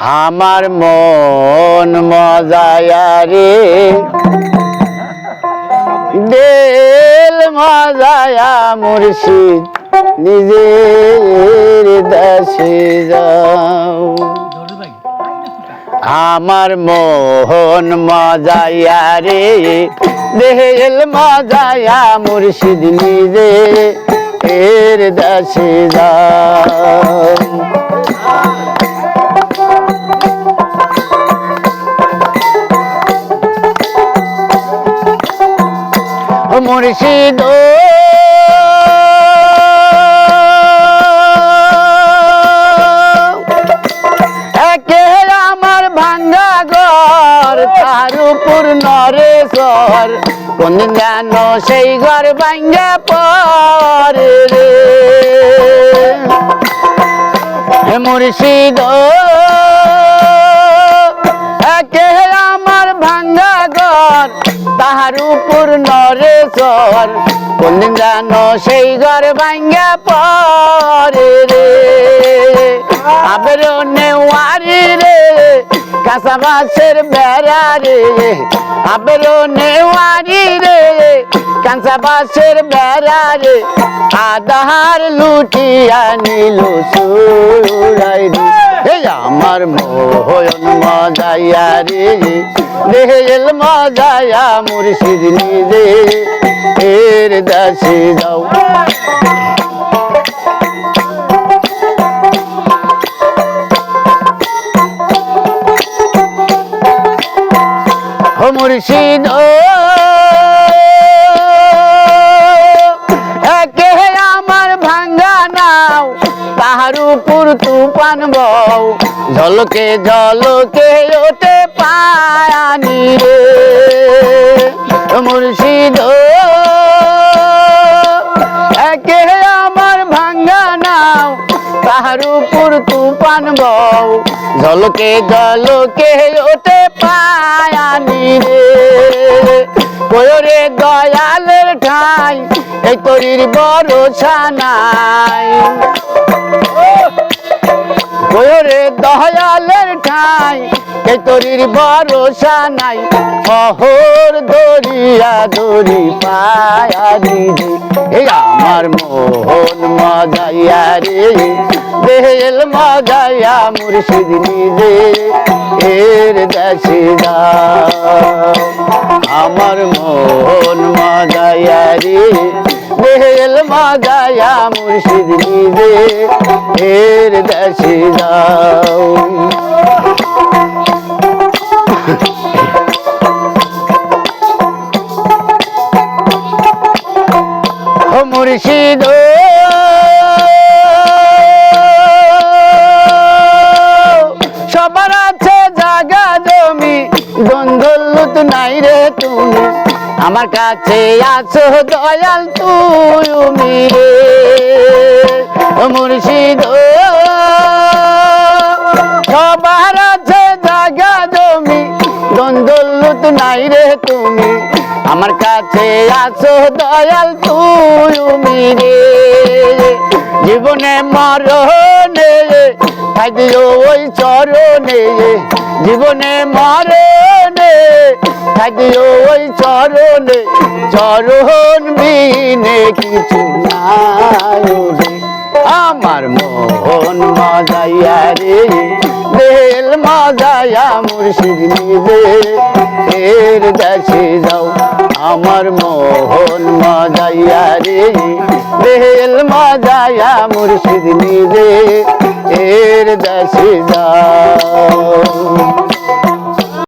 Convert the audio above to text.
আমার মন মজায়ারে দেল মজায়া মুর্শিদ, নিজের দাসে যাও। আমার মোহন মজায়া রে। দেহেল মজায়া মুর্শিদ নিজে এর দাসে যাও। মুর্শিদ আমার ভাঙ্গা ঘর, তার উপর নরে সর কোন জান সেই ঘর ভাঙ্গা পরে রে। মুর্শিদ আমার ভাঙ্গা ঘর উপর নরে সর কোনদিন সেই ঘর ভাঙ্গা পরে রে। আবের নেওয়ারি রে কাঁচা বাসের বেড়া রে। আবের নেওয়ারি রে কাঁচা বাসের বেড়া রে। আধার লুটিয়া নিল সুরাই রে। আমার মোহন মজাইয়া রে। দেহেল মজায়া মুর্শিদ নিজে। এর দাসে যাও। মুর্শিদ, ও। একে আমার ভাঙ্গা নাও। তাহার উপর তুফান বউ ঝলকে ঝলকে ওতে পায়ানি রে। মুর্শিদ, একে আমার ভাঙ্গা নাও তাহার উপর তুফান বউ ঝলকে ঝলকে ওতে পায়ানি রে। কয়রে দয়ালের ঠাই, এই তরির ভরসা নাই। কয়রে দয়ালের ঠাই এই তরির ভরসা নাই? অহর দরিয়া দরি পায়া দিদি এই আমার মোহন মজাইয়া রে বেল মজাইয়া মুর্শিদ নিজে, এর দেশে যাও আমার মোহন মজাইয়া রে বেল মজাইয়া মুর্শিদ নিজে, এর দেশে যাও মুর্শিদ সবার আছে জায়গা জমি গন্ধলুত নাই রে তুমি। আমার কাছে আছো দয়াল তুমি। রে ও! মুর্শিদ সবার আছে জায়গা জমি দ্বন্দ্বলুত নাই রে তুমি। আমার কাছে আছো দয়াল তুমি রে জীবনে মরণে থাকিও ওই চরণে। জীবনে মরণে থাকিও ওই চরণে। চরণ বিনে কিছু নাই বেল মাজায়া মুর্শিদ নিজে। এর দেশে যাও, আমার মোহন মজাইয়া রে। বেল মাজায়া মুর্শিদ নিজে এর দেশে যাও।